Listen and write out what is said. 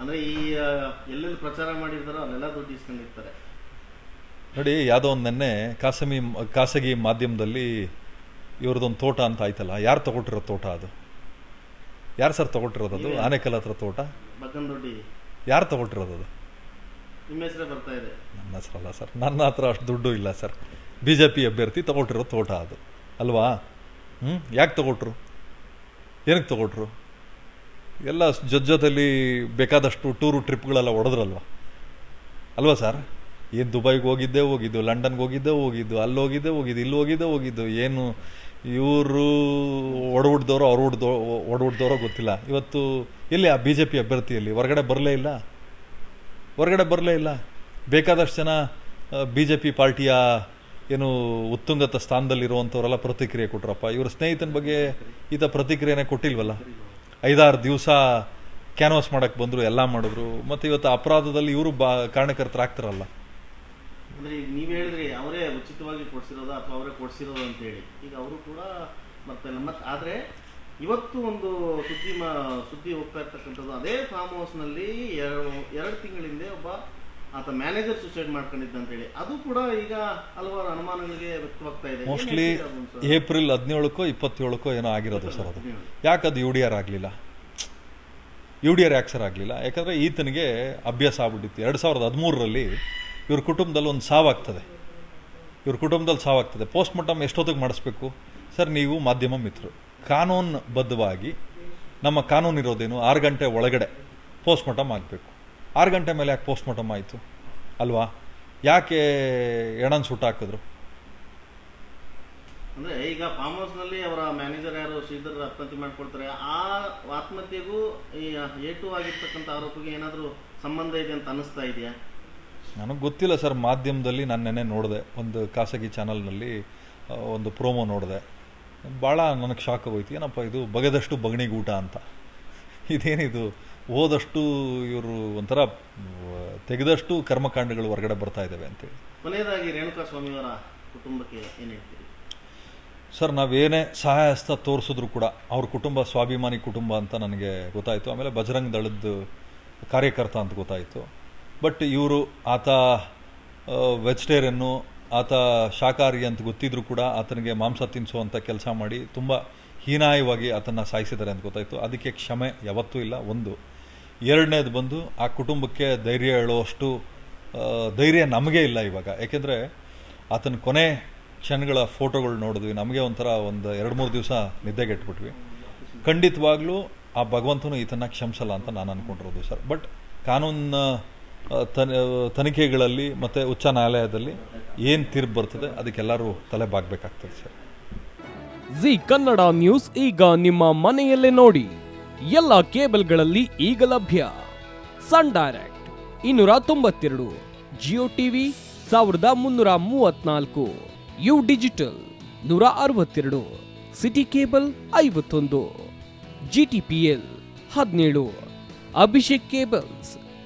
ಅಂದ್ರೆ ಈ ಎಲ್ಲೆಲ್ಲಿ ಪ್ರಚಾರ ಮಾಡಿರ್ತಾರೋ ಅಲ್ಲೆಲ್ಲ ದುಡ್ಡು ಇಸ್ಕೊಂಡಿರ್ತಾರೆ. ನೋಡಿ ಯಾವುದೋ ಒಂದು ನೆನ್ನೆ ಖಾಸಗಿ ಖಾಸಗಿ ಮಾಧ್ಯಮದಲ್ಲಿ ಇವ್ರದ್ದೊಂದು ತೋಟ ಅಂತ ಆಯ್ತಲ್ಲ ಯಾರು ತಗೊಟ್ಟಿರೋ ತೋಟ ಅದು? ಯಾರು ಸರ್ ತಗೊಟ್ಟಿರೋದು ಅದು? ಆನೆಕಲ್ ಹತ್ರ ತೋಟ? ಯಾರು ತಗೊಟ್ಟಿರೋದು ಅದು? ನಿಮ್ಮ ಹೆಸರೇ ಬರ್ತಾ ಇದೆ. ನನ್ನ ಹೆಸರಲ್ಲ ಸರ್. ನನ್ನ ಹತ್ರ ಅಷ್ಟು ದುಡ್ಡು ಇಲ್ಲ ಸರ್. ಬಿ ಜೆ ಪಿ ಅಭ್ಯರ್ಥಿ ತಗೊಟ್ಟಿರೋ ತೋಟ ಅದು. ಅಲ್ವಾ? ಹ್ಞೂ ಯಾಕೆ ತಗೊಟ್ರು? ಏನಕ್ಕೆ ತಗೊಟ್ರು? ಎಲ್ಲ ಜೊತೆ ಜೊತೆಲಿ ಬೇಕಾದಷ್ಟು ಟೂರು ಟ್ರಿಪ್ಗಳೆಲ್ಲ ಹೊಡೆದ್ರಲ್ವ? ಅಲ್ವಾ ಸರ್ ಏನು ದುಬೈಗೆ ಹೋಗಿದ್ದೆ, ಹೋಗಿದ್ದು, ಲಂಡನ್ಗೆ ಹೋಗಿದ್ದೆ, ಹೋಗಿದ್ದು, ಅಲ್ಲಿ ಹೋಗಿದ್ದೆ, ಹೋಗಿದ್ದು, ಇಲ್ಲಿ ಹೋಗಿದ್ದೆ, ಹೋಗಿದ್ದು, ಏನು ಇವರು ಒಡಹುಡ್ದವ್ರು ಅವ್ರು ಹುಡ್ದೋ ಒಡಹುಡ್ದವ್ರೋ ಗೊತ್ತಿಲ್ಲ. ಇವತ್ತು ಎಲ್ಲಿ ಆ ಬಿ ಜೆ ಪಿ ಅಭ್ಯರ್ಥಿಯಲ್ಲಿ? ಹೊರಗಡೆ ಬರಲೇ ಇಲ್ಲ? ಹೊರಗಡೆ ಬರಲೇ ಇಲ್ಲ? ಬೇಕಾದಷ್ಟು ಜನ ಬಿ ಜೆ ಪಿ ಪಾರ್ಟಿಯ ಏನು ಉತ್ತುಂಗತ ಸ್ಥಾನದಲ್ಲಿರುವಂಥವರೆಲ್ಲ ಪ್ರತಿಕ್ರಿಯೆ ಕೊಟ್ರಪ್ಪ. ಇವ್ರ ಸ್ನೇಹಿತನ ಬಗ್ಗೆ ಈತ ಪ್ರತಿಕ್ರಿಯೆನೇ ಕೊಟ್ಟಿಲ್ವಲ್ಲ? ಐದಾರು ದಿವಸ ಕ್ಯಾನ್ವಾಸ್ ಮಾಡಕ್ಕೆ ಬಂದರು, ಎಲ್ಲ ಮಾಡಿದ್ರು. ಮತ್ತು ಇವತ್ತು ಅಪರಾಧದಲ್ಲಿ ಇವರು ಬಾ ಕಾರಣಕರ್ತರಾಗ್ತಾರಲ್ಲ ಅಂದ್ರೆ ಈಗ ನೀವ್ ಹೇಳಿದ್ರಿ ಅವರೇ ಉಚಿತವಾಗಿ ಕೊಡ್ಸಿರೋದ ಅಥವಾ ಅವರೇ ಕೊಡ್ಸಿರೋದು ಅಂತ ಹೇಳಿ. ಈಗ ಅವರು ಕೂಡ ಮತ್ತೆ ಮತ್ತೆ ಆದ್ರೆ ಇವತ್ತು ಒಂದು ಸುದ್ದಿ ಸುದ್ದಿ ಹೋಗ್ತಾ ಇರ್ತಕ್ಕಂಥದ್ದು, ಅದೇ ಫಾರ್ಮ್ ಹೌಸ್ನಲ್ಲಿ ಎರಡು ಎರಡು ತಿಂಗಳಿಂದೆ ಒಬ್ಬ ಆತ ಮ್ಯಾನೇಜರ್ ಸುಸೈಡ್ ಮಾಡ್ಕೊಂಡಿದ್ದ ಅಂತ ಹೇಳಿ ಅದು ಕೂಡ ಈಗ ಹಲವಾರು ಅನುಮಾನಗಳಿಗೆ ವ್ಯಕ್ತವಾಗ್ತಾ ಇದೆ. ಮೋಸ್ಟ್ಲಿ? ಏಪ್ರಿಲ್ ಹದಿನೇಳಕ್ಕೋ ಇಪ್ಪತ್ತೇಳಕ್ಕೋ ಏನೋ ಆಗಿರೋದು ಸರ್ ಅದು. ಯಾಕೆ ಅದು ಯು ಡಿ ಆರ್ ಆಗಲಿಲ್ಲ? ಯು ಡಿ ಆರ್ ಯಾಕೆ ಸರ್ ಆಗಲಿಲ್ಲ? ಯಾಕಂದರೆ ಈತನಿಗೆ ಅಭ್ಯಾಸ ಆಗ್ಬಿಟ್ಟಿತ್ತು. ಎರಡು ಸಾವಿರದ ಹದಿಮೂರರಲ್ಲಿ ಇವ್ರ ಕುಟುಂಬದಲ್ಲಿ ಒಂದು ಸಾವಾಗ್ತದೆ. ಇವ್ರ ಕುಟುಂಬದಲ್ಲಿ ಸಾವಾಗ್ತದೆ. ಪೋಸ್ಟ್ ಮಾರ್ಟಮ್ ಎಷ್ಟೊತ್ತಿಗೆ ಮಾಡಿಸ್ಬೇಕು? ಸರ್ ನೀವು ಮಾಧ್ಯಮ ಮಿತ್ರರು. ಕಾನೂನುಬದ್ಧವಾಗಿ ನಮ್ಮ ಕಾನೂನು ಇರೋದೇನು ಆರು ಗಂಟೆ ಒಳಗಡೆ ಪೋಸ್ಟ್ ಮಾರ್ಟಮ್ ಆಗಬೇಕು. ಆರು ಗಂಟೆ ಮೇಲೆ ಯಾಕೆ ಪೋಸ್ಟ್ ಮಾರ್ಟಮ್ ಆಯಿತು? ಅಲ್ವಾ? ಯಾಕೆ ಎಣನ್ ಸುಟ್ಟಾಕಿದ್ರು? ಅಂದ್ರೆ ಈಗ ಫಾರ್ಮ್ ಹೌಸ್ನಲ್ಲಿ ಅವರ ಮ್ಯಾನೇಜರ್ ಯಾರು ಶ್ರೀಧರ್ ಆತ್ಮಹತ್ಯೆ ಮಾಡ್ಕೊಳ್ತಾರೆ. ಆ ಆತ್ಮಹತ್ಯೆಗೂ ಈ ಏಟು ಆಗಿರ್ತಕ್ಕಂಥ ಆರೋಪಿಗೆ ಏನಾದರೂ ಸಂಬಂಧ ಇದೆ ಅಂತ ಅನಿಸ್ತಾ ಇದೆಯಾ? ನನಗೆ ಗೊತ್ತಿಲ್ಲ ಸರ್ ಮಾಧ್ಯಮದಲ್ಲಿ ನಾನು ನೆನ್ನೆ ನೋಡಿದೆ. ಒಂದು ಖಾಸಗಿ ಚಾನಲ್ನಲ್ಲಿ ಒಂದು ಪ್ರೋಮೋ ನೋಡಿದೆ. ಭಾಳ ನನಗೆ ಶಾಕ್ ಆಗೋಯ್ತು. ಏನಪ್ಪ ಇದು? ಬಗೆದಷ್ಟು ಬಗಣಿಗೂಟ ಅಂತ. ಇದೇನಿದು? ಓದಷ್ಟು ಇವರು ಒಂಥರ ತೆಗೆದಷ್ಟು ಕರ್ಮಕಾಂಡಗಳು ಹೊರಗಡೆ ಬರ್ತಾ ಇದ್ದಾವೆ ಅಂತೇಳಿ. ಕೊನೆಯದಾಗಿ ರೇಣುಕಾ ಸ್ವಾಮಿಯವರ ಕುಟುಂಬಕ್ಕೆ ಏನು ಹೇಳ್ತೀರಿ? ಸರ್ ನಾವೇನೇ ಸಹಾಯ ಹಸ್ತ ತೋರಿಸಿದ್ರು ಕೂಡ ಅವ್ರ ಕುಟುಂಬ ಸ್ವಾಭಿಮಾನಿ ಕುಟುಂಬ ಅಂತ ನನಗೆ ಗೊತ್ತಾಯಿತು. ಆಮೇಲೆ ಬಜರಂಗ್ ದಳದ ಕಾರ್ಯಕರ್ತ ಅಂತ ಗೊತ್ತಾಯಿತು. ಬಟ್ ಇವರು ಆತ ವೆಜಿಟೇರಿಯನ್ನು ಆತ ಶಾಕಾಹಾರಿ ಅಂತ ಗೊತ್ತಿದ್ರು ಕೂಡ ಆತನಿಗೆ ಮಾಂಸ ತಿನ್ನಿಸುವಂಥ ಕೆಲಸ ಮಾಡಿ ತುಂಬ ಹೀನಾಯವಾಗಿ ಆತನ್ನು ಸಾಯಿಸಿದ್ದಾರೆ ಅಂತ ಗೊತ್ತಾಯಿತು. ಅದಕ್ಕೆ ಕ್ಷಮೆ ಯಾವತ್ತೂ ಇಲ್ಲ. ಒಂದು, ಎರಡನೇದು ಬಂದು ಆ ಕುಟುಂಬಕ್ಕೆ ಧೈರ್ಯ ಹೇಳುವಷ್ಟು ಧೈರ್ಯ ನಮಗೆ ಇಲ್ಲ ಇವಾಗ. ಯಾಕೆಂದರೆ ಆತನ ಕೊನೆ ಕ್ಷಣಗಳ ಫೋಟೋಗಳು ನೋಡಿದ್ವಿ. ನಮಗೆ ಒಂಥರ ಒಂದು ಎರಡು, ಮೂರು ದಿವಸ ನಿದ್ದೆಗೆಟ್ಬಿಟ್ವಿ ಖಂಡಿತವಾಗ್ಲೂ ಆ ಭಗವಂತನು ಈತನ ಕ್ಷಮಿಸಲ್ಲ ಅಂತ ನಾನು ಅಂದ್ಕೊಂಡಿರೋದು ಸರ್. ಬಟ್ ಕಾನೂನು ತನಿಖೆಗಳಲ್ಲಿ ಮತ್ತು ಉಚ್ಚ ನ್ಯಾಯಾಲಯದಲ್ಲಿ ಏನು ತೀರ್ಪು ಬರ್ತದೆ ಅದಕ್ಕೆಲ್ಲರೂ ತಲೆ ಬಾಗಬೇಕಾಗ್ತದೆ ಸರ್. ಜಿ ಕನ್ನಡ ನ್ಯೂಸ್ ಈಗ ನಿಮ್ಮ ಮನೆಯಲ್ಲೇ ನೋಡಿ. ಎಲ್ಲ ಕೇಬಲ್ಗಳಲ್ಲಿ ಈಗ ಲಭ್ಯ. ಸನ್ ಡೈರೆಕ್ಟ್ ಇನ್ನೂರ ತೊಂಬತ್ತೆರಡು, ಜಿಯೋ ಟಿವಿ ಸಾವಿರದ ಮುನ್ನೂರ ಮೂವತ್ನಾಲ್ಕು, ಯು ಡಿಜಿಟಲ್ ನೂರ ಅರವತ್ತೆರಡು, ಸಿಟಿ ಕೇಬಲ್ ಐವತ್ತೊಂದು, ಜಿ ಟಿ ಪಿ ಎಲ್ ಹದಿನೇಳು, ಅಭಿಷೇಕ್ ಕೇಬಲ್ಸ್